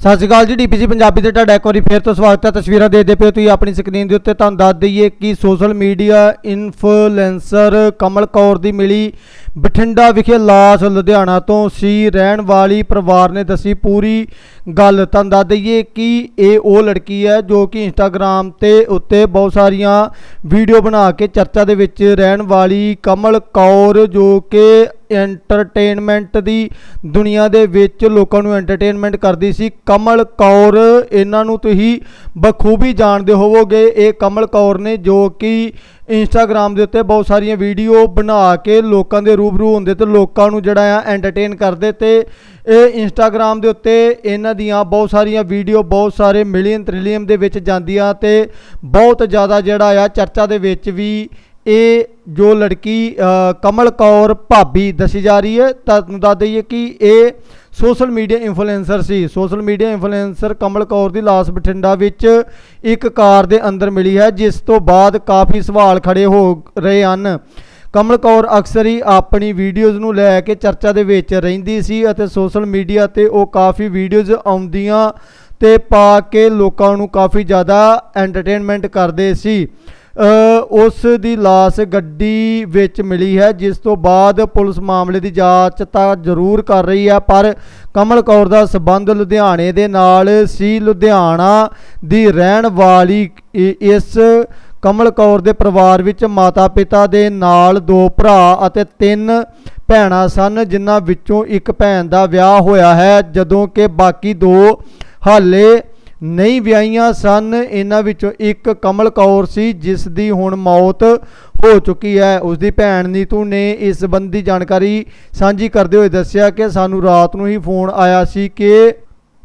ਸਤਿ ਸ਼੍ਰੀ ਅਕਾਲ ਜੀ ਡੀਪੀਸੀ ਪੰਜਾਬੀ ਤੇ ਤੁਹਾਡਾ ਇੱਕ ਵਾਰੀ ਫੇਰ ਤੋਂ ਸਵਾਗਤ ਹੈ। ਤਸਵੀਰਾਂ ਦੇਖਦੇ ਪਏ ਹੋ ਤੁਸੀਂ ਆਪਣੀ ਸਕਰੀਨ ਦੇ ਉੱਤੇ ਤੁਹਾਨੂੰ ਦੱਸ ਦਈਏ ਕਿ social media influencer Kamal Kaur ਦੀ ਮਿਲੀ ਬਠਿੰਡਾ ਵਿਖੇ ਲਾਸ਼ ਲੁਧਿਆਣਾ ਤੋਂ ਸੀ। ਰਹਿਣ ਵਾਲੀ ਪਰਿਵਾਰ ਨੇ ਦੱਸੀ ਪੂਰੀ ਗੱਲ। ਤੁਹਾਨੂੰ ਦੱਸ ਦਈਏ ਕਿ ਇਹ ਉਹ ਲੜਕੀ ਹੈ ਜੋ ਕਿ ਇੰਸਟਾਗ੍ਰam ਤੇ ਉੱਤੇ ਬਹੁਤ ਸਾਰੀਆਂ ਵੀਡੀਓ ਬਣਾ ਕੇ ਚਰਚਾ ਦੇ ਵਿੱਚ ਰਹਿਣ ਵਾਲੀ ਕਮਲ ਕੌਰ ਜੋ ਕਿ ਐਂਟਰਟੇਨਮੈਂਟ ਦੀ ਦੁਨੀਆ ਦੇ ਵਿੱਚ ਲੋਕਾਂ ਨੂੰ ਐਂਟਰਟੇਨਮੈਂਟ ਕਰਦੀ ਸੀ। ਕਮਲ ਕੌਰ, ਇਹਨਾਂ ਨੂੰ ਤੁਸੀਂ ਬਖੂਬੀ ਜਾਣਦੇ ਹੋਵੋਗੇ। ਇਹ ਕਮਲ ਕੌਰ ਨੇ ਜੋ ਕਿ ਇੰਸਟਾਗ੍ਰam ਦੇ ਉੱਤੇ ਬਹੁਤ ਸਾਰੀਆਂ ਵੀਡੀਓ ਬਣਾ ਕੇ ਲੋਕਾਂ ਦੇ ਰੂਬਰੂ ਹੁੰਦੇ ਤੇ ਲੋਕਾਂ ਨੂੰ ਜਿਹੜਾ ਆ ਐਂਟਰਟੇਨ ਕਰਦੇ ਤੇ ਇਹ ਇੰਸਟਾਗ੍ਰam ਦੇ ਉੱਤੇ ਇਹਨਾਂ ਦੀਆਂ ਬਹੁਤ ਸਾਰੀਆਂ ਵੀਡੀਓ ਬਹੁਤ ਸਾਰੇ ਮਿਲੀਅਨ ਟ੍ਰਿਲੀਅਨ ਦੇ ਵਿੱਚ ਜਾਂਦੀਆਂ ਤੇ ਬਹੁਤ ਜ਼ਿਆਦਾ ਜਿਹੜਾ ਆ ਚਰਚਾ ਦੇ ਵਿੱਚ ਵੀ ਇਹ ਜੋ ਲੜਕੀ ਕਮਲ ਕੌਰ ਭਾਬੀ ਦੱਸੀ ਜਾ ਰਹੀ ਹੈ ਤੁਹਾਨੂੰ ਦੱਸ ਦਈਏ ਕਿ ਇਹ ਸੋਸ਼ਲ ਮੀਡੀਆ ਇਨਫਲੂਐਂਸਰ ਸੀ। Social media influencer Kamal Kaur ਦੀ ਲਾਸ਼ ਬਠਿੰਡਾ ਵਿੱਚ ਇੱਕ ਕਾਰ ਦੇ ਅੰਦਰ ਮਿਲੀ ਹੈ, ਜਿਸ ਤੋਂ ਬਾਅਦ ਕਾਫੀ ਸਵਾਲ ਖੜੇ ਹੋ ਰਹੇ ਹਨ। ਕਮਲ ਕੌਰ ਅਕਸਰ ਹੀ ਆਪਣੀ ਵੀਡੀਓਜ਼ ਨੂੰ ਲੈ ਕੇ ਚਰਚਾ ਦੇ ਵਿੱਚ ਰਹਿੰਦੀ ਸੀ ਅਤੇ ਸੋਸ਼ਲ ਮੀਡੀਆ ਤੇ ਉਹ ਕਾਫੀ ਵੀਡੀਓਜ਼ ਆਉਂਦੀਆਂ ਤੇ ਪਾ ਕੇ ਲੋਕਾਂ ਨੂੰ ਕਾਫੀ ਜ਼ਿਆਦਾ ਐਂਟਰਟੇਨਮੈਂਟ ਕਰਦੇ ਸੀ। ਉਸ ਦੀ ਲਾਸ਼ ਗੱਡੀ ਵਿੱਚ ਮਿਲੀ ਹੈ, ਜਿਸ ਤੋਂ ਬਾਅਦ ਪੁਲਿਸ ਮਾਮਲੇ ਦੀ ਜਾਂਚ ਤਾਂ ਜ਼ਰੂਰ ਕਰ ਰਹੀ ਹੈ, ਪਰ ਕਮਲ ਕੌਰ ਦਾ ਸਬੰਧ ਲੁਧਿਆਣੇ ਦੇ ਨਾਲ ਸੀ। ਲੁਧਿਆਣਾ ਦੀ ਰਹਿਣ ਵਾਲੀ ਇਸ ਕਮਲ ਕੌਰ ਦੇ ਪਰਿਵਾਰ ਵਿੱਚ ਮਾਤਾ ਪਿਤਾ ਦੇ ਨਾਲ ਦੋ ਭਰਾ ਅਤੇ ਤਿੰਨ ਭੈਣਾਂ ਸਨ, ਜਿਨ੍ਹਾਂ ਵਿੱਚੋਂ ਇੱਕ ਭੈਣ ਦਾ ਵਿਆਹ ਹੋਇਆ ਹੈ, ਜਦੋਂ ਕਿ ਬਾਕੀ ਦੋ ਹਾਲੇ ਨਹੀਂ ਵਿਆਹੀਆਂ ਸਨ, ਇਹਨਾਂ ਵਿੱਚੋਂ ਇੱਕ ਕਮਲ ਕੌਰ ਸੀ, ਜਿਸ ਦੀ ਹੁਣ ਮੌਤ ਹੋ ਚੁੱਕੀ ਹੈ। ਉਸ ਦੀ ਭੈਣ ਨੀਤੂ ਨੇ ਇਸ ਸੰਬੰਧੀ ਜਾਣਕਾਰੀ ਸਾਂਝੀ ਕਰਦੇ ਹੋਏ ਦੱਸਿਆ ਕਿ ਸਾਨੂੰ ਰਾਤ ਨੂੰ ਹੀ ਫੋਨ ਆਇਆ ਸੀ ਕਿ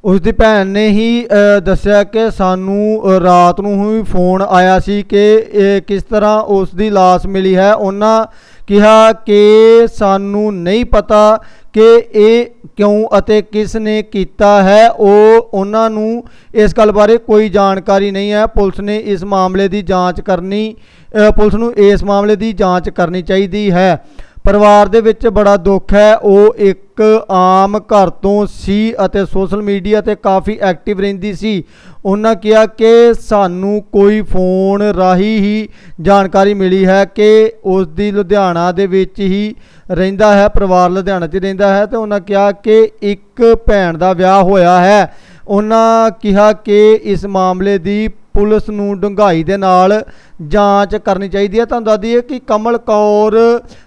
ਉਸ ਦੀ ਭੈਣ ਨੇ ਹੀ ਦੱਸਿਆ ਕਿ ਸਾਨੂੰ ਰਾਤ ਨੂੰ ਹੀ ਫੋਨ ਆਇਆ ਸੀ ਕਿ ਕਿਸ ਤਰ੍ਹਾਂ ਉਸ ਦੀ ਲਾਸ਼ ਮਿਲੀ ਹੈ। ਉਹਨਾਂ ਕਿਹਾ ਕਿ ਸਾਨੂੰ ਨਹੀਂ ਪਤਾ ਕਿ ਇਹ ਕਿਉਂ ਅਤੇ ਕਿਸ ਨੇ ਕੀਤਾ ਹੈ, ਉਹ ਉਹਨਾਂ ਨੂੰ ਇਸ ਗੱਲ ਬਾਰੇ ਕੋਈ ਜਾਣਕਾਰੀ ਨਹੀਂ ਹੈ। ਪੁਲਿਸ ਨੇ ਇਸ ਮਾਮਲੇ ਦੀ ਜਾਂਚ ਕਰਨੀ ਪੁਲਿਸ ਨੂੰ ਇਸ ਮਾਮਲੇ ਦੀ ਜਾਂਚ ਕਰਨੀ ਚਾਹੀਦੀ ਹੈ। ਪਰਿਵਾਰ ਦੇ ਵਿੱਚ ਬੜਾ ਦੁੱਖ ਹੈ। ਉਹ ਇੱਕ ਆਮ ਘਰ ਤੋਂ ਸੀ ਅਤੇ ਸੋਸ਼ਲ ਮੀਡੀਆ ਤੇ ਕਾਫੀ ਐਕਟਿਵ ਰਹਿੰਦੀ ਸੀ। ਉਹਨਾਂ ਕਿਹਾ ਕਿ ਸਾਨੂੰ ਕੋਈ ਫੋਨ ਰਾਹੀਂ ਹੀ ਜਾਣਕਾਰੀ ਮਿਲੀ ਹੈ ਕਿ ਉਸ ਦੀ ਲੁਧਿਆਣਾ ਦੇ ਵਿੱਚ ਹੀ ਰਹਿੰਦਾ ਹੈ, ਪਰਿਵਾਰ ਲੁਧਿਆਣਾ 'ਚ ਰਹਿੰਦਾ ਹੈ ਤੇ ਉਹਨਾਂ ਕਿਹਾ ਕਿ ਇੱਕ ਭੈਣ ਦਾ ਵਿਆਹ ਹੋਇਆ ਹੈ। ਉਹਨਾਂ ਕਿਹਾ ਕਿ ਇਸ ਮਾਮਲੇ ਦੀ ਪੁਲਿਸ ਨੂੰ ਡੂੰਘਾਈ ਦੇ ਨਾਲ ਜਾਂਚ ਕਰਨੀ ਚਾਹੀਦੀ ਹੈ। ਤੁਹਾਨੂੰ ਦੱਸ ਦਈਏ ਕਿ ਕਮਲ ਕੌਰ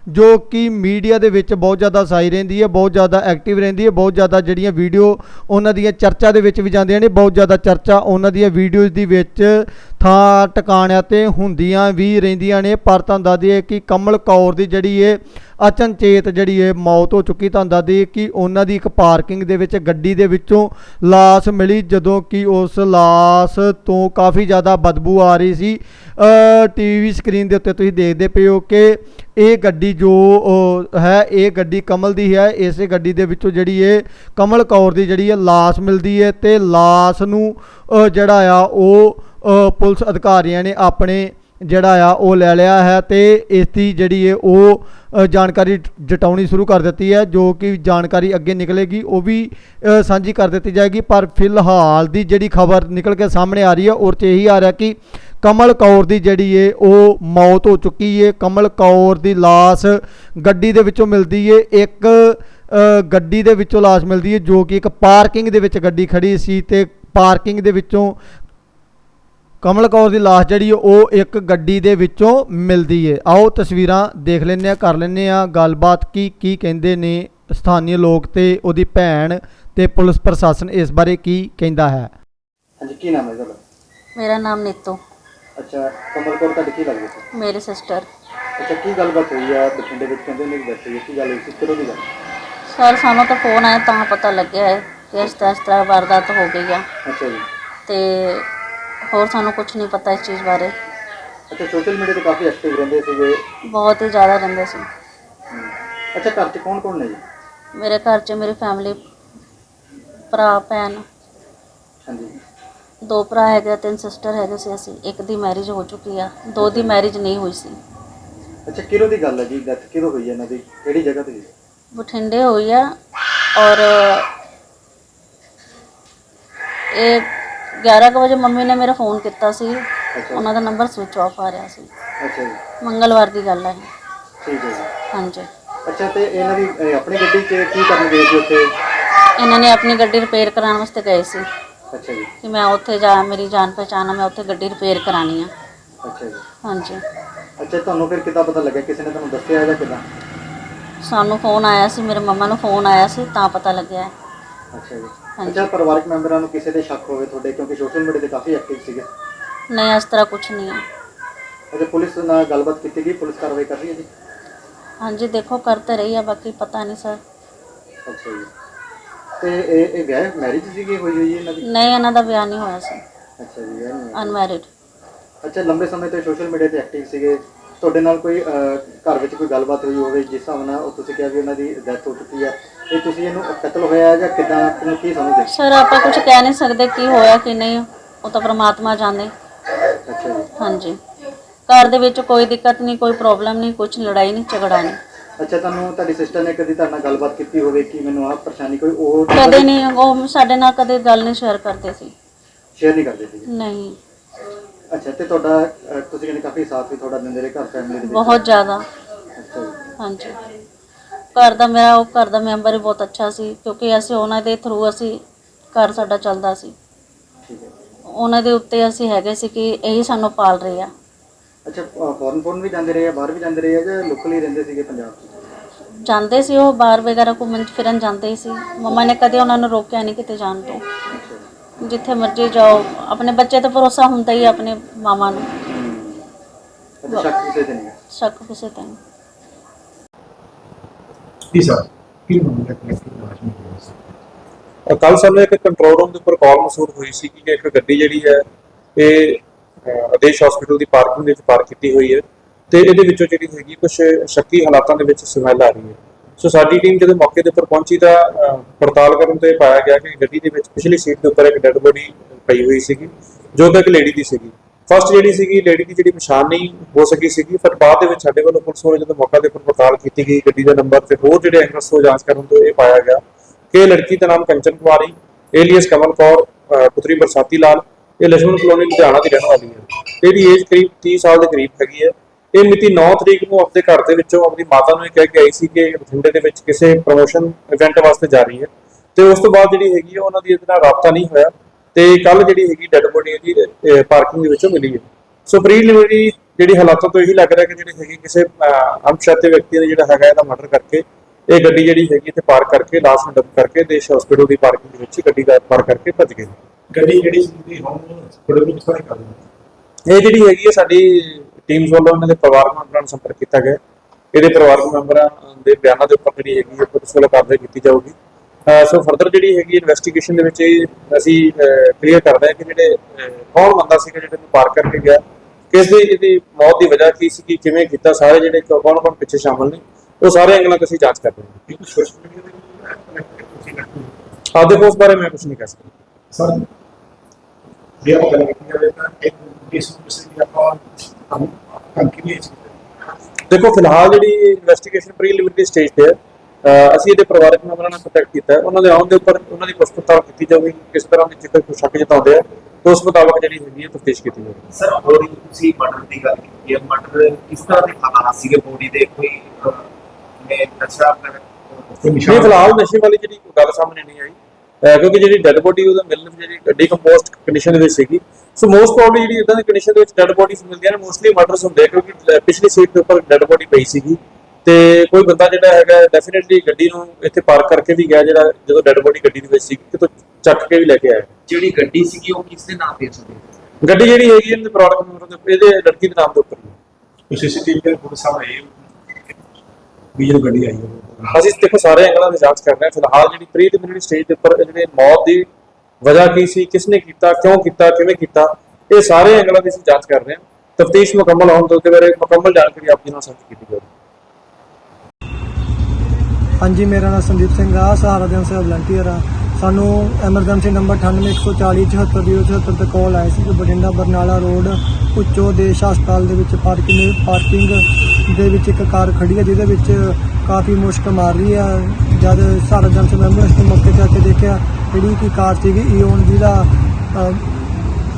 ਜੋ ਕਿ ਮੀਡੀਆ ਦੇ ਵਿੱਚ ਬਹੁਤ ਜ਼ਿਆਦਾ ਸਾਈ ਰਹਿੰਦੀ ਹੈ, ਬਹੁਤ ਜ਼ਿਆਦਾ ਐਕਟਿਵ ਰਹਿੰਦੀ ਹੈ, ਬਹੁਤ ਜ਼ਿਆਦਾ ਜਿਹੜੀਆਂ ਵੀਡੀਓ ਉਹਨਾਂ ਦੀਆਂ ਚਰਚਾ ਦੇ ਵਿੱਚ ਵੀ ਜਾਂਦੀਆਂ ਨੇ, ਬਹੁਤ ਜ਼ਿਆਦਾ ਚਰਚਾ ਉਹਨਾਂ ਦੀਆਂ ਵੀਡੀਓਜ਼ ਦੀ ਵਿੱਚ ਥਾਂ ਟਿਕਾਣਿਆਂ ਤੇ ਹੁੰਦੀਆਂ ਵੀ ਰਹਿੰਦੀਆਂ ਨੇ। ਪਰ ਤੁਹਾਨੂੰ ਦੱਸ ਦਈਏ ਕਿ ਕਮਲ ਕੌਰ ਦੀ ਜਿਹੜੀ ਇਹ ਅਚਨਚੇਤ ਜਿਹੜੀ ਇਹ ਮੌਤ ਹੋ ਚੁੱਕੀ, ਤੁਹਾਨੂੰ ਦੱਸ ਦਈਏ ਕਿ ਉਹਨਾਂ ਦੀ ਇੱਕ ਪਾਰਕਿੰਗ ਦੇ ਵਿੱਚ, ਗੱਡੀ ਦੇ ਵਿੱਚੋਂ ਲਾਸ਼ ਮਿਲੀ, ਜਦੋਂ ਕਿ ਉਸ ਲਾਸ਼ ਤੋਂ ਕਾਫੀ ਜ਼ਿਆਦਾ ਬਦਬੂ ਆ ਰਹੀ ਸੀ। ਟੀਵੀ ਸਕਰੀਨ ਦੇ ਉੱਤੇ ਤੁਸੀਂ ਦੇਖਦੇ ਪਏ ਹੋ ਕਿ ਇਹ ਗੱਡੀ ਜੋ ਹੈ, ਇਹ ਗੱਡੀ ਕਮਲ ਦੀ ਹੈ। ਇਸੇ ਗੱਡੀ ਦੇ ਵਿੱਚੋਂ ਜਿਹੜੀ ਇਹ ਕਮਲ ਕੌਰ ਦੀ ਜਿਹੜੀ ਹੈ ਲਾਸ਼ ਮਿਲਦੀ ਹੈ ਤੇ ਲਾਸ਼ ਨੂੰ ਜਿਹੜਾ ਆ ਉਹ ਪੁਲਿਸ ਅਧਿਕਾਰੀਆਂ ਨੇ ਆਪਣੇ ਜਿਹੜਾ ਆ ਉਹ ਲੈ ਲਿਆ ਹੈ ਤੇ ਇਸ ਦੀ ਜਿਹੜੀ ਹੈ ਉਹ ਜਾਣਕਾਰੀ ਜਟਾਉਣੀ ਸ਼ੁਰੂ ਕਰ ਦਿੱਤੀ ਹੈ। ਜੋ ਕਿ ਜਾਣਕਾਰੀ ਅੱਗੇ ਨਿਕਲੇਗੀ, ਉਹ ਵੀ ਸਾਂਝੀ ਕਰ ਦਿੱਤੀ ਜਾਏਗੀ। ਪਰ ਫਿਲਹਾਲ ਦੀ ਜਿਹੜੀ ਖਬਰ ਨਿਕਲ ਕੇ ਸਾਹਮਣੇ ਆ ਰਹੀ ਹੈ ਉਹ 'ਚ ਇਹੀ ਆ ਰਿਹਾ ਕਿ ਕਮਲ ਕੌਰ ਦੀ ਜਿਹੜੀ ਏ ਉਹ ਮੌਤ ਹੋ ਚੁੱਕੀ ਏ। ਕਮਲ ਕੌਰ ਦੀ ਲਾਸ਼ ਗੱਡੀ ਦੇ ਵਿੱਚੋਂ ਮਿਲਦੀ ਏ। ਇੱਕ ਗੱਡੀ ਦੇ ਵਿੱਚੋਂ ਲਾਸ਼ ਮਿਲਦੀ ਏ ਜੋ ਕਿ ਇੱਕ ਪਾਰਕਿੰਗ ਦੇ ਵਿੱਚ ਗੱਡੀ ਖੜੀ ਸੀ ਤੇ ਪਾਰਕਿੰਗ ਦੇ ਵਿੱਚੋਂ ਕਮਲ ਕੌਰ ਦੀ ਲਾਸ਼ ਜਿਹੜੀ ਏ ਉਹ ਇੱਕ ਗੱਡੀ ਦੇ ਵਿੱਚੋਂ ਮਿਲਦੀ ਏ। ਆਓ ਤਸਵੀਰਾਂ ਦੇਖ ਲੈਂਦੇ ਆ ਕਰ ਲੈਂਦੇ ਆ ਗੱਲਬਾਤ ਕੀ ਕੀ ਕਹਿੰਦੇ ਨੇ ਸਥਾਨੀय ਲੋਕ ਤੇ ਉਹਦੀ ਭੈਣ ਤੇ ਪੁਲਿਸ ਪ੍ਰਸ਼ਾਸਨ ਇਸ ਬਾਰੇ ਕੀ ਕਹਿੰਦਾ ਹੈ। ਹਾਂਜੀ ਕੀ ਨਾਮ ਹੈ ਤੁਹਾਡਾ? ਮੇਰਾ ਨਾਮ ਨੀਤੂ। ਅੱਛਾ ਕਮਲ ਕੌਰ ਤੁਹਾਡੀ ਕੀ ਲੱਗਦੀ ਸੀ ਮੇਰੀ ਸਿਸਟਰ ਅੱਛਾ ਕੀ ਗੱਲਬਾਤ ਹੋਈ ਆ? ਬਠਿੰਡੇ ਵਿੱਚ ਕਹਿੰਦੇ ਨੇ ਦੱਸੋ ਕੀ ਗੱਲ ਹੋਈ ਸੀ? ਕਿਹੜੋ ਦੀ ਗੱਲ? ਸਰ ਸਾਨੂੰ ਤਾਂ ਫੋਨ ਆਇਆ ਤਾਂ ਪਤਾ ਲੱਗਿਆ ਹੈ ਕਿ ਇਸ ਤਰ੍ਹਾਂ ਇਸ ਤਰ੍ਹਾਂ ਵਾਰਦਾਤ ਹੋ ਗਈ ਆ। ਅੱਛਾ ਜੀ। ਤੇ ਹੋਰ ਸਾਨੂੰ ਕੁਝ ਨਹੀਂ ਪਤਾ ਇਸ ਚੀਜ਼ ਬਾਰੇ। ਅੱਛਾ ਸੋਸ਼ਲ ਮੀਡੀਆ ਤੇ ਕਾਫੀ ਐਕਟਿਵ ਰਹਿੰਦੇ ਸੀਗੇ। ਬਹੁਤ ਹੀ ਜ਼ਿਆਦਾ ਰਹਿੰਦੇ ਸੀ। ਹਮ। ਅੱਛਾ ਘਰ 'ਚ ਕੌਣ ਕੌਣ ਨੇ ਜੀ? ਮੇਰੇ ਘਰ 'ਚ ਮੇਰੀ ਫੈਮਿਲੀ ਭਰਾ ਭੈਣ। ਹਾਂਜੀ। ਦੋ ਭਰਾ ਹੈਗੇ ਆ, ਤਿੰਨ ਸਿਸਟਰ ਹੈਗੇ ਸੀ ਅਸੀਂ ਇੱਕ ਦੀ ਮੈਰਿਜ ਹੋ ਚੁੱਕੀ ਆ ਦੋ ਦੀ ਮੈਰਿਜ ਨਹੀਂ ਹੋਈ ਸੀ। ਅੱਛਾ ਕਿਹੜੋ ਦੀ ਗੱਲ ਹੈ ਜੀ? ਡੈਥ ਕਿਹਦੋਂ ਹੋਈ ਹੈ ਇਹਨਾਂ ਦੀ? ਕਿਹੜੀ ਜਗ੍ਹਾ ਤੇ ਜੀ ਬਠਿੰਡੇ ਹੋਈ ਆ ਔਰ ਇਹ 11 ਕੁ ਵਜੇ ਮੰਮੀ ਨੇ ਮੇਰਾ ਫੋਨ ਕੀਤਾ ਸੀ। ਅੱਛਾ। ਉਹਨਾਂ ਦਾ ਨੰਬਰ ਸਵਿਚ ਆਫ ਆ ਰਿਹਾ ਸੀ। ਅੱਛਾ ਜੀ। ਮੰਗਲਵਾਰ ਦੀ ਗੱਲ ਹੈ ਠੀਕ ਹੈ ਜੀ। ਹਾਂਜੀ। ਅੱਛਾ ਤੇ ਇਹਨਾਂ ਦੀ ਆਪਣੀ ਗੱਡੀ 'ਚ ਕੀ ਕਰਨ ਗਏ ਸੀ ਉੱਥੇ? ਇਹਨਾਂ ਨੇ ਆਪਣੀ ਗੱਡੀ ਰਿਪੇਅਰ ਕਰਾਉਣ ਵਾਸਤੇ ਗਏ ਸੀ। ਅੱਛਾ ਜੀ। ਕਿ ਮੈਂ ਉੱਥੇ ਜਾ ਮੇਰੀ ਜਾਣ ਪਹਿਚਾਣ ਆ ਮੈਂ ਉੱਥੇ ਗੱਡੀ ਰਿਪੇਅਰ ਕਰਾਣੀ ਆ। ਅੱਛਾ ਜੀ। ਹਾਂਜੀ। ਅੱਛਾ ਤੁਹਾਨੂੰ ਫਿਰ ਕਿੱਦਾਂ ਪਤਾ ਲੱਗਿਆ? ਕਿਸੇ ਨੇ ਤੁਹਾਨੂੰ ਦੱਸਿਆ ਜਾਂ ਕਿੱਦਾਂ? ਸਾਨੂੰ ਫੋਨ ਆਇਆ ਸੀ ਮੇਰੇ ਮੰਮਾ ਨੂੰ ਫੋਨ ਆਇਆ ਸੀ ਤਾਂ ਪਤਾ ਲੱਗਿਆ। ਅੱਛਾ ਜੀ। ਹਾਂਜੀ। ਅੱਛਾ ਪਰਿਵਾਰਕ ਮੈਂਬਰਾਂ ਨੂੰ ਕਿਸੇ ਤੇ ਸ਼ੱਕ ਹੋਵੇ ਤੁਹਾਡੇ ਕਿਉਂਕਿ ਸੋਸ਼ਲ ਮੀਡੀਆ ਤੇ ਕਾਫੀ ਐਕਟਿਵ ਸੀਗੇ। ਨਹੀਂ ਇਸ ਤਰ੍ਹਾਂ ਕੁਝ ਨਹੀਂ ਹੈ ਅੱਛਾ ਪੁਲਿਸ ਨਾਲ ਗੱਲਬਾਤ ਕੀਤੀ ਗਈ? ਪੁਲਿਸ ਕਾਰਵਾਈ ਕਰ ਰਹੀ ਹੈ ਜੀ? ਹਾਂਜੀ ਦੇਖੋ ਕਰ ਤੇ ਰਹੀ ਆ ਬਾਕੀ ਪਤਾ ਨਹੀਂ ਸਰ ਅੱਛਾ ਜੀ। ਤੇ ਇਹ ਇਹ ਵਿਆਹ ਮੈਰਿਜ ਸੀਗੀ ਹੋਈ ਹੋਈ ਇਹਨਾਂ ਦੀ? ਨਹੀਂ ਇਹਨਾਂ ਦਾ ਵਿਆਹ ਨਹੀਂ ਹੋਇਆ ਸੀ। ਅੱਛਾ ਜੀ ਵਿਆਹ ਨਹੀਂ ਹੋਇਆ। ਅਨਮੈਰਿਡ ਅੱਛਾ ਲੰਬੇ ਸਮੇਂ ਤੋਂ ਸੋਸ਼ਲ ਮੀਡੀਆ ਤੇ ਐਕਟਿਵ ਸੀਗੇ। ਤੁਹਾਡੇ ਨਾਲ ਕੋਈ ਅਹ, ਘਰ ਵਿੱਚ ਕੋਈ ਗੱਲਬਾਤ ਹੋਈ ਹੋਵੇ ਜਿਸ ਹਿਸਾਬ ਨਾਲ ਉਹ ਤੁਸੀਂ ਕਿਹਾ ਵੀ ਉਹਨਾਂ ਦੀ ਡੈਥ ਹੋ ਚੁੱਕੀ ਹੈ ਇਹ ਤੁਸੀਂ ਇਹਨੂੰ ਕਤਲ ਹੋਇਆ ਹੈ ਜਾਂ ਕਿਦਾਂ ਕਿਨੂੰ ਕੀ ਸਮਝਦੇ? ਸਰ ਆਪਾਂ ਕੁਝ ਕਹਿ ਨਹੀਂ ਸਕਦੇ ਕੀ ਹੋਇਆ ਕੀ ਨਹੀਂ। ਉਹ ਤਾਂ ਪ੍ਰਮਾਤਮਾ ਜਾਣੇ। ਅੱਛਾ ਜੀ। ਹਾਂਜੀ। ਘਰ ਦੇ ਵਿੱਚ ਕੋਈ ਦਿੱਕਤ ਨਹੀਂ ਕੋਈ ਪ੍ਰੋਬਲਮ ਨਹੀਂ ਕੁਝ ਲੜਾਈ ਨਹੀਂ ਝਗੜਾ ਨਹੀਂ। ਅੱਛਾ ਤੁਹਾਨੂੰ ਤੁਹਾਡੀ ਸਿਸਟਰ ਨੇ ਕਦੀ ਤੁਹਾਡੇ ਨਾਲ ਗੱਲਬਾਤ ਕੀਤੀ ਹੋਵੇ ਕਿ ਮੈਨੂੰ ਆਹ ਪਰੇਸ਼ਾਨੀ ਕੋਈ ਉਹ ਕਦੇ ਨਹੀਂ ਉਹ ਸਾਡੇ ਨਾਲ ਕਦੇ ਗੱਲ ਨਹੀਂ ਸ਼ੇਅਰ ਕਰਦੇ ਸੀ। ਸ਼ੇਅਰ ਨਹੀਂ ਕਰਦੇ ਸੀਗੇ? ਨਹੀਂ। ਅੱਛਾ ਤੇ ਤੁਹਾਡਾ ਅਹ, ਤੁਸੀਂ ਕਹਿੰਦੇ ਕਾਫੀ ਸਾਥ ਵੀ ਤੁਹਾਡਾ ਦਿੰਦੇ ਰਹੇ ਘਰ ਫੈਮਿਲੀ ਦੇ ਵਿੱਚ। ਬਹੁਤ ਜ਼ਿਆਦਾ। ਅੱਛਾ ਜੀ। ਹਾਂਜੀ। ਘਰ ਦਾ ਮੇਰਾ ਉਹ ਘਰ ਦਾ ਮੈਂਬਰ ਹੀ ਬਹੁਤ ਅੱਛਾ ਸੀ ਕਿਉਂਕਿ ਅਸੀਂ ਉਹਨਾਂ ਦੇ ਥਰੂ ਅਸੀਂ ਘਰ ਸਾਡਾ ਚੱਲਦਾ ਸੀ। ਠੀਕ ਹੈ। ਉਹਨਾਂ ਦੇ ਉੱਤੇ ਅਸੀਂ ਹੈਗੇ ਸੀ ਕਿ ਇਹੀ ਸਾਨੂੰ ਪਾਲ ਰਹੇ ਆ। ਅੱਛਾ ਫੋਰਨ ਫੋਰਨ ਵੀ ਜਾਂਦੇ ਰਹੇ ਆ ਬਾਹਰ ਵੀ ਜਾਂਦੇ ਰਹੇ ਆ ਜਾਂ ਲੋਕਲ ਹੀ ਰਹਿੰਦੇ ਸੀਗੇ ਪੰਜਾਬ 'ਚ? ਜਾਂਦੇ ਸੀ ਉਹ ਬਾਹਰ ਵਗੈਰਾ ਘੁੰਮਣ ਫਿਰਨ ਜਾਂਦੇ ਹੀ ਸੀ। ਮੰਮਾ ਨੇ ਕਦੇ ਉਹਨਾਂ ਨੂੰ ਰੋਕਿਆ ਨਹੀਂ ਕਿਤੇ ਜਾਣ ਤੋਂ। ਅੱਛਾ ਜਿੱਥੇ ਮਰਜ਼ੀ ਜਾਓ। ਆਪਣੇ ਬੱਚੇ ਤੇ ਭਰੋਸਾ ਹੁੰਦਾ ਹੀ ਆ ਆਪਣੇ ਮਾਵਾਂ ਨੂੰ। ਅੱਛਾ ਸ਼ੱਕ ਕਿਸੇ ਤੇ ਨਹੀਂ ਹੈ? ਸ਼ੱਕ ਕਿਸੇ ਤੇ ਨਹੀਂ। ਜੀ ਸਰ ਕੀ ਮਾਮਲਾ ਹੈ ਕਿ ਲਾਸ਼ ਨੂੰ ਹੋਇਆ ਸੀ ਕੱਲ ਸਾਨੂੰ ਇੱਕ ਕੰਟਰੋਲ ਰੂਮ ਦੇ ਉੱਪਰ ਕਾਲ ਮਸੂਲ ਹੋਈ ਸੀ ਕਿ ਇੱਕ ਗੱਡੀ ਜਿਹੜੀ ਹੈ ਇਹ ਆਦੇਸ਼ ਹਸਪੀਟਲ ਦੀ ਪਾਰਕਿੰਗ ਦੇ ਵਿੱਚ ਪਾਰਕ ਕੀਤੀ ਹੋਈ ਹੈ ਤੇ ਇਹਦੇ ਵਿੱਚੋਂ ਜਿਹੜੀ ਹੈਗੀ ਕੁਝ ਸ਼ੱਕੀ ਹਾਲਾਤਾਂ ਦੇ ਵਿੱਚ ਸਮੈਲ ਆ ਰਹੀ ਹੈ। ਸੋ ਸਾਡੀ ਟੀਮ ਜਦੋਂ ਮੌਕੇ ਦੇ ਉੱਪਰ ਪਹੁੰਚੀ ਤਾਂ ਪੜਤਾਲ ਕਰਨ ਤੇ ਪਾਇਆ ਗਿਆ ਕਿ ਗੱਡੀ ਦੇ ਵਿੱਚ ਪਿਛਲੀ ਸੀਟ ਦੇ ਉੱਪਰ ਇੱਕ ਡੈੱਡ ਬੋਡੀ ਪਈ ਹੋਈ ਸੀਗੀ, ਜੋ ਕਿ ਇੱਕ ਲੇਡੀ ਦੀ ਸੀਗੀ। ਫਸਟ ਜਿਹੜੀ ਸੀਗੀ ਲੇਡੀ ਦੀ ਜਿਹੜੀ ਪਛਾਣ ਨਹੀਂ ਹੋ ਸਕੀ ਸੀਗੀ ਪਰ ਬਾਅਦ ਦੇ ਵਿੱਚ ਸਾਡੇ ਵੱਲੋਂ ਪੁਲਿਸ ਵੱਲੋਂ ਜਦੋਂ ਮੌਕਾ ਦੇ ਉੱਪਰ ਪੜਤਾਲ ਕੀਤੀ ਗਈ ਗੱਡੀ ਦਾ ਨੰਬਰ ਤੇ ਹੋਰ ਜਿਹੜੇ ਐਂਗਲਸ ਤੋਂ ਜਾਂਚ ਕਰਨ ਤੋਂ ਇਹ ਪਾਇਆ ਗਿਆ ਕਿ ਲੜਕੀ ਦਾ ਨਾਮ ਕੰਚਨ ਕੁਮਾਰੀ ਏਲੀਅਸ ਕਮਲ ਕੌਰ ਪੁੱਤਰੀ ਬਰਸਾਤੀ ਲਾਲ ਇਹ ਲక్ష్ਮਣ ਕਲੋਨੀ ਲੁਧਿਆਣਾ ਦੀ ਰਹਿਣ ਵਾਲੀ ਹੈ। ਇਹਦੀ ਏਜ ਕਰੀਬ 30 ਸਾਲ ਦੇ ਕਰੀਬ ਹੈਗੀ ਹੈ। ਇਹ ਮਿਤੀ 9 ਤਰੀਕ ਨੂੰ ਆਪਣੇ ਘਰ ਦੇ ਵਿੱਚੋਂ ਆਪਣੀ ਮਾਤਾ ਨੂੰ ਇਹ ਕਹਿ ਕੇ ਆਈ ਸੀ ਕਿ ਬਠਿੰਡੇ ਦੇ ਵਿੱਚ ਕਿਸੇ ਪ੍ਰੋਮੋਸ਼ਨ ਇਵੈਂਟ ਵਾਸਤੇ ਜਾ ਰਹੀ ਹੈ। ਤੇ ਉਸ ਤੋਂ ਬਾਅਦ ਜਿਹੜੀ ਹੈਗੀ ਹੈ, ਉਹਨਾਂ ਦੀ ਇਹਦੇ ਨਾਲ ਰਾਬਤਾ ਨਹੀਂ ਹੋਇਆ। ਤੇ ਕੱਲ ਜਿਹੜੀ ਹੈਗੀ ਡੈੱਡ ਬੋਡੀ ਇਹਦੀ ਪਾਰਕਿੰਗ ਦੇ ਵਿੱਚੋਂ ਮਿਲੀ ਹੈ। ਸੋ ਪ੍ਰੀਲਿਮਿਨਰੀ ਜਿਹੜੀ ਹਾਲਾਤਾਂ ਤੋਂ ਇਹੀ ਲੱਗ ਰਿਹਾ ਕਿ ਜਿਹੜੀ ਹੈਗੀ ਕਿਸੇ ਅਣਪਛਾਤੇ ਵਿਅਕਤੀ ਨੇ ਜਿਹੜਾ ਹੈਗਾ ਇਹਦਾ ਮਰਡਰ ਕਰਕੇ ਇਹ ਗੱਡੀ ਜਿਹੜੀ ਹੈਗੀ ਇੱਥੇ ਪਾਰਕ ਕਰਕੇ ਲਾਸ਼ ਨੂੰ ਡੰਪ ਕਰਕੇ ਦੇਸ਼ ਹਸਪੀਟਲ ਦੀ ਪਾਰਕਿੰਗ ਦੇ ਵਿੱਚ ਹੀ ਗੱਡੀ ਦਾ ਪਾਰਕ ਕਰਕੇ ਭੱਜ ਗਏ। ਗੱਡੀ ਜਿਹੜੀ ਸੀ ਹੋਮ ਬੜੇ ਵਿੱਚ ਕਿਹੜੇ ਕਰ ਇਹ ਜਿਹੜੀ ਹੈਗੀ ਹੈ ਸਾਡੀ ਟੀਮ ਵੱਲੋਂ ਇਹਨਾਂ ਦੇ ਪਰਿਵਾਰਕ ਮੈਂਬਰਾਂ ਨਾਲ ਸੰਪਰਕ ਕੀਤਾ ਗਿਆ। ਇਹਦੇ ਪਰਿਵਾਰਕ ਮੈਂਬਰਾਂ ਦੇ ਬਿਆਨਾਂ ਦੇ ਉੱਪਰ ਜਿਹੜੀ ਹੈਗੀ ਹੈ ਪੁਲਿਸ ਵੱਲੋਂ ਕਾਰਵਾਈ ਕੀਤੀ ਜਾਊਗੀ। ਸੋ ਫਰਦਰ ਜਿਹੜੀ ਹੈਗੀ ਇਨਵੈਸਟੀਗੇਸ਼ਨ ਦੇ ਵਿੱਚ ਇਹ ਅਸੀਂ ਕਲੀਅਰ ਕਰਦੇ ਹਾਂ ਕਿ ਜਿਹੜੇ ਕੌਣ ਬੰਦਾ ਸੀਗਾ ਜਿਹੜੇ ਨੂੰ ਪਾਰ ਕਰਕੇ ਗਿਆ। ਕਿਸ ਦੀ ਇਹਦੀ ਮੌਤ ਦੀ ਵਜ੍ਹਾ ਕੀ ਸੀ ਕਿ ਕਿਵੇਂ ਕੀਤਾ ਸਾਰੇ ਜਿਹੜੇ ਕੌਣ ਕੌਣ ਪਿੱਛੇ ਸ਼ਾਮਲ ਨੇ ਉਹ ਸਾਰੇ ਐਂਗਲਾਂ ਤੋਂ ਅਸੀਂ ਜਾਂਚ ਕਰ ਰਹੇ ਹਾਂ। ਇੱਕ ਸੋਸ਼ਲ ਮੀਡੀਆ ਦੇ ਤੁਸੀਂ ਲੱਗ ਆਪ ਦੇਖੋ ਉਸ ਬਾਰੇ ਮੈਂ ਕੁਝ ਨਹੀਂ ਕਹਿ ਸਕਦਾ। ਸਰ ਜੇ ਆਪਾਂ ਗੱਲ ਕੀਤੀ ਜਾਵੇ ਤਾਂ ਇੱਕ ਇਸ ਨੂੰ ਕਿਸੇ ਆਪਾਂ ਹਮ ਕੰਟੀਨਿਊਸ ਦੇਖੋ ਫਿਲਹਾਲ ਜਿਹੜੀ ਇਨਵੈਸਟੀਗੇਸ਼ਨ ਪ੍ਰੀਲਿਮਿਨਰੀ ਸਟੇਜ ਤੇ ਹੈ ਅਸੀਂ ਇਹਦੇ ਪਰਿਵਾਰਕ ਮੈਂਬਰਾਂ ਨਾਲ ਕੰਟੈਕਟ ਕੀਤਾ। ਉਹਨਾਂ ਦੇ ਆਉਣ ਦੇ ਉੱਪਰ ਉਹਨਾਂ ਦੀ ਪੁੱਛ ਪੜਤਾਲ ਕੀਤੀ ਜਾਊਗੀ ਕਿ ਕਿਸ ਤਰ੍ਹਾਂ ਦੀ ਜੇਕਰ ਕੋਈ ਸ਼ੱਕ ਜਤਾਉਂਦੇ ਆ ਤਾਂ ਉਸ ਮੁਤਾਬਕ ਜਿਹੜੀ ਹੈਗੀ ਹੈ ਤਫਤੀਸ਼ ਕੀਤੀ ਜਾਊਗੀ। ਸਰ ਹੋਰ ਤੁਸੀਂ ਮਟਰ ਦੀ ਗੱਲ ਕੀਤੀ ਹੈ। ਮਟਰ ਕਿਸ ਤਰ੍ਹਾਂ ਦੇ ਹਾਲਾਤ ਸੀਗੇ? ਬੋਡੀ ਦੇ ਕੋਈ ਨੇ ਨਸ਼ਾ ਕਰ ਕੋਈ ਫਿਲਹਾਲ ਨਸ਼ੇ ਵਾਲੀ ਜਿਹੜੀ ਗੱਲ ਸਾਹਮਣੇ ਨਹੀਂ ਆਈ। ਕਿਉਂਕਿ ਜਿਹੜੀ ਡੈੱਡ ਬੋਡੀ ਉਹਦਾ ਮਿਲਣ ਜਿਹੜੀ ਡੀਕੰਪੋਸਟ ਕੰਡੀਸ਼ਨ ਦੇ ਵਿੱਚ ਸੀਗੀ। ਸੋ ਮੋਸਟ ਪ੍ਰੋਬਬਲੀ ਜਿਹੜੀ ਇਦਾਂ ਦੀ ਕੰਡੀਸ਼ਨ ਦੇ ਵਿੱਚ ਡੈੱਡ ਬੋਡੀਜ਼ ਮਿਲਦੀਆਂ ਨੇ ਮੋਸਟਲੀ ਮਰਡਰਸ ਹੁੰਦੇ ਕਿਉਂਕਿ ਪਿਛਲੀ ਸੀਟ ਦੇ ਉੱਪਰ ਡੈੱਡ ਬੋਡੀ ਪਈ ਸੀਗੀ। ਤੇ ਕੋਈ ਬੰਦਾ ਜਿਹੜਾ ਹੈਗਾ ਡੈਫੀਨਿਟਲੀ ਗੱਡੀ ਨੂੰ ਇੱਥੇ ਪਾਰਕ ਕਰਕੇ ਵੀ ਗਿਆ ਜਿਹੜਾ ਜਦੋਂ ਡੈੱਡ ਬੋਡੀ ਗੱਡੀ ਦੇ ਵਿੱਚ ਸੀਗੀ ਕਿਤੋਂ ਚੱਕ ਕੇ ਵੀ ਲੈ ਕੇ ਆਇਆ। ਜਿਹੜੀ ਗੱਡੀ ਸੀਗੀ ਉਹ ਕਿਸ ਦੇ ਨਾਮ ਤੇ ਸੀ ਗੱਡੀ ਜਿਹੜੀ ਹੈਗੀ ਇਹਨਾਂ ਦੇ ਪ੍ਰੋਡਕਟ ਮੈਂਬਰ ਦੇ ਇਹਦੇ ਲੜਕੀ ਦੇ ਨਾਮ ਦੇ ਉੱਪਰ। ਸੀਸੀਟੀਵੀ ਦੇ ਫੋਟੋ ਸਾਹਮਣੇ ਵੀ ਜਦੋਂ ਗੱਡੀ ਆਈ ਹੈ। ਅਸੀਂ ਦੇਖੋ ਸਾਰੇ ਐਂਗਲਾਂ ਦੀ ਜਾਂਚ ਕਰ ਰਹੇ ਹਾਂ। ਫਿਲਹਾਲ ਜਿਹੜੀ ਪ੍ਰੀਲਿਮਿਨਰੀ ਸਟੇਜ ਦੇ ਉੱਪਰ ਜਿਹੜੇ ਮੌਤ ਦੀ ਵਜ੍ਹਾ ਕੀ ਸੀ, ਕਿਸਨੇ ਕੀਤਾ, ਕਿਉਂ ਕੀਤਾ, ਕਿਵੇਂ ਕੀਤਾ, ਇਹ ਸਾਰੇ ਐਂਗਲਾਂ ਦੀ ਅਸੀਂ ਜਾਂਚ ਕਰ ਰਹੇ ਹਾਂ। ਤਫਤੀਸ਼ ਮੁਕੰਮਲ ਹੋਣ ਤੋਂ ਉਹਦੇ ਬਾਰੇ ਮੁਕੰਮਲ ਜਾਣਕਾਰੀ ਆਪ ਜੀ ਨਾਲ ਸਾਂਝੀ ਕੀਤੀ ਜਾਵੇਗੀ ਹਾਂਜੀ, ਮੇਰਾ ਨਾਮ ਸੰਦੀਪ ਸਿੰਘ ਆ, ਸਹਾਰਾ ਦੇ ਸੇ ਵਲੰਟੀਅਰ ਆ। ਸਾਨੂੰ ਐਮਰਜੈਂਸੀ ਨੰਬਰ 9814477074 ਤੇ ਕਾਲ ਆਈ ਸੀ ਕਿ ਬਠਿੰਡਾ ਬਰਨਾਲਾ ਰੋਡ ਉੱਚੋ ਦੇਸ਼ ਹਸਪਤਾਲ ਦੇ ਵਿੱਚ ਪਾਰਕਿੰਗ ਪਾਰਕਿੰਗ ਦੇ ਵਿੱਚ ਇੱਕ ਕਾਰ ਖੜੀ ਹੈ, ਜਿਹਦੇ ਵਿੱਚ ਕਾਫੀ ਮੁਸ਼ਕ ਮਾਰ ਰਹੀ ਆ ਜਦ ਸਾਰਾ ਜਨਸ ਐਂਬੂਲੈਂਸ ਦੇ ਮੌਕੇ ਤੇ ਆ ਕੇ ਦੇਖਿਆ, ਜਿਹੜੀ ਕਿ ਕਾਰ ਸੀਗੀ ਈਓਨ ਜਿਹਦਾ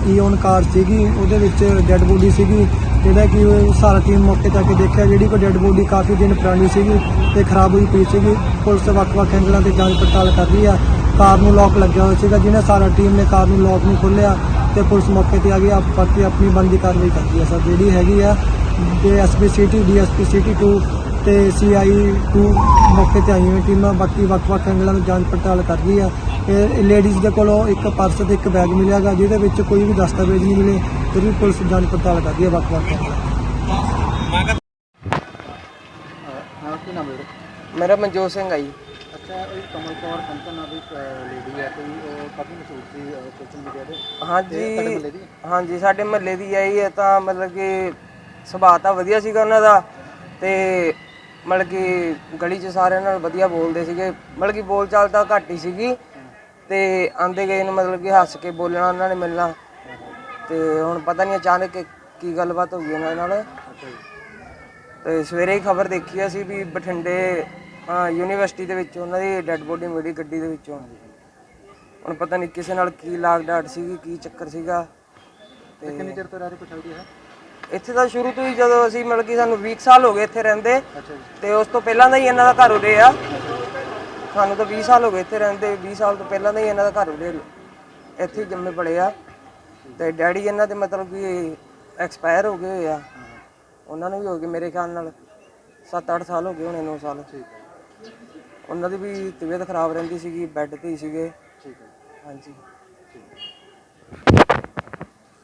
ਈਓਨ ਕਾਰ ਸੀਗੀ, ਉਹਦੇ ਵਿੱਚ ਡੈੱਡ ਬੋਡੀ ਸੀਗੀ। ਜਿਹੜਾ ਕਿ ਸਾਰਾ ਟੀਮ ਮੌਕੇ ਤੇ ਆ ਕੇ ਦੇਖਿਆ, ਜਿਹੜੀ ਕੋ ਡੈੱਡ ਬੋਡੀ ਕਾਫੀ ਦਿਨ ਪੁਰਾਣੀ ਸੀਗੀ ਤੇ ਖਰਾਬ ਹੋਈ ਪਈ ਸੀਗੀ। ਪੁਲਿਸ ਵੱਖ-ਵੱਖ ਐਂਗਲਾਂ ਤੇ ਜਾਂਚ ਪੜਤਾਲ ਕਰ ਰਹੀ ਆ ਕਾਰ ਨੂੰ ਲੋਕ ਲੱਗਿਆ ਹੋਇਆ ਸੀਗਾ ਜਿਹਨੇ ਸਾਰਾ ਟੀਮ ਨੇ ਕਾਰ ਨੂੰ ਲੋਕ ਨੂੰ ਖੋਲ੍ਹਿਆ ਤੇ ਪੁਲਿਸ ਮੌਕੇ ਤੇ ਆ ਗਈ ਆ ਬਾਕੀ ਆਪਣੀ ਬਣਦੀ ਕਾਰਵਾਈ ਕਰਦੀ ਆ ਸਰ ਜਿਹੜੀ ਹੈਗੀ ਆ ਤੇ ਐਸਪੀ ਸਿਟੀ ਡੀਐਸਪੀ ਸਿਟੀ 2 ਤੇ ਸੀਆਈ 2 ਮੌਕੇ ਤੇ ਆਈਆਂ ਟੀਮਾਂ ਬਾਕੀ ਵੱਖ-ਵੱਖ ਐਂਗਲਾਂ ਤੋਂ ਜਾਂਚ ਪੜਤਾਲ ਕਰ ਰਹੀ ਆ। ਇਹ ਲੇਡੀਜ਼ ਦੇ ਕੋਲੋਂ ਇੱਕ ਪਰਸ ਤੇ ਇੱਕ ਬੈਗ ਮਿਲਿਆਗਾ ਜਿਹਦੇ ਵਿੱਚ ਕੋਈ ਵੀ ਦਸਤਾਵੇਜ਼ ਨਹੀਂ ਮਿਲੇ ਫਿਰ ਵੀ ਪੁਲਿਸ ਜਾਂਚ ਪੜਤਾਲ ਕਰਦੀ ਹੈ ਵੱਖ-ਵੱਖ ਐਂਗਲਾਂ ਹਾਂ ਕੀ ਨਾਮ ਹੈ ਵੀਰੇ? ਮੇਰਾ ਮਨਜੋਤ ਸਿੰਘ ਆ ਜੀ। ਅੱਛਾ ਇਹ ਕਮਲ ਕੌਰ ਕੰਚਨ ਨਾਮ ਦੀ ਲੇਡੀ ਹੈ ਕੋਈ ਉਹ ਕਾਫੀ ਮਸ਼ਹੂਰ ਸੀ ਸੋਸ਼ਲ ਮੀਡੀਆ ਤੇ ਤੇ ਤੁਹਾਡੇ ਮੁਹੱਲੇ ਹਾਂਜੀ ਸਾਡੇ ਮਹੱਲੇ ਦੀ ਆਈ ਹੈ ਤਾਂ ਮਤਲਬ ਕਿ ਸੁਭਾਅ ਤਾਂ ਵਧੀਆ ਸੀਗਾ ਉਹਨਾਂ ਦਾ। ਤੇ ਮਤਲਬ ਕਿ ਗਲੀ 'ਚ ਸਾਰਿਆਂ ਨਾਲ ਵਧੀਆ ਬੋਲਦੇ ਸੀਗੇ। ਮਤਲਬ ਕਿ ਬੋਲ ਚਾਲ ਤਾਂ ਘੱਟ ਹੀ ਸੀਗੀ। ਤੇ ਆਂਦੇ ਗਏ ਨੂੰ ਮਤਲਬ ਕਿ ਹੱਸ ਕੇ ਬੋਲਣਾ ਉਹਨਾਂ ਨੇ ਮਿਲਣਾ। ਤੇ ਹੁਣ ਪਤਾ ਨਹੀਂ ਅਚਾਨਕ ਕੀ ਗੱਲਬਾਤ ਹੋ ਗਈ ਉਹਨਾਂ ਨਾਲ। ਤੇ ਸਵੇਰੇ ਹੀ ਖਬਰ ਦੇਖੀ ਅਸੀਂ ਵੀ ਬਠਿੰਡੇ ਯੂਨੀਵਰਸਿਟੀ ਦੇ ਵਿੱਚ ਉਹਨਾਂ ਦੀ ਡੈੱਡ ਬੋਡੀ ਮਿਲੀ ਗੱਡੀ ਦੇ ਵਿੱਚੋਂ ਹੁਣ ਪਤਾ ਨਹੀਂ ਕਿਸੇ ਨਾਲ ਕੀ ਲਾਗ ਡਾਟ ਸੀਗੀ ਕੀ ਚੱਕਰ ਸੀਗਾ ਕਿੰਨੀ ਤੇ ਚਿਰ ਤੋਂ ਰਹਿ ਰਹੇ ਕੁਛ ਆਈਡੀਆ ਹੈ? ਇੱਥੇ ਤਾਂ ਸ਼ੁਰੂ ਤੋਂ ਹੀ ਜਦੋਂ ਅਸੀਂ ਮਤਲਬ ਕਿ ਸਾਨੂੰ 20 ਸਾਲ ਹੋ ਗਏ ਇੱਥੇ ਰਹਿੰਦੇ ਤੇ ਉਸ ਤੋਂ ਪਹਿਲਾਂ ਦਾ ਹੀ ਇਹਨਾਂ ਦਾ ਘਰ ਉਰੇ ਆ। ਸਾਨੂੰ ਤਾਂ 20 ਸਾਲ ਹੋ ਗਏ ਇੱਥੇ ਰਹਿੰਦੇ 20 ਸਾਲ ਤੋਂ ਪਹਿਲਾਂ ਦਾ ਹੀ ਇਹਨਾਂ ਦਾ ਘਰ ਉਰੇ ਇੱਥੇ ਹੀ ਜੰਮੇ ਪਲੇ ਆ। ਤੇ ਡੈਡੀ ਇਹਨਾਂ ਦੇ ਮਤਲਬ ਕਿ ਐਕਸਪਾਇਰ ਹੋ ਗਏ ਹੋਏ ਆ। ਉਹਨਾਂ ਨੂੰ ਵੀ ਹੋ ਗਏ ਮੇਰੇ ਖਿਆਲ ਨਾਲ 7-8 ਸਾਲ ਹੋ ਗਏ ਹੋਣੇ 9 ਸਾਲ। ਠੀਕ ਉਹਨਾਂ ਦੀ ਵੀ ਤਬੀਅਤ ਖਰਾਬ ਰਹਿੰਦੀ ਸੀਗੀ ਬੈੱਡ ਤੇ ਹੀ ਸੀਗੇ। ਠੀਕ ਹੈ ਹਾਂਜੀ।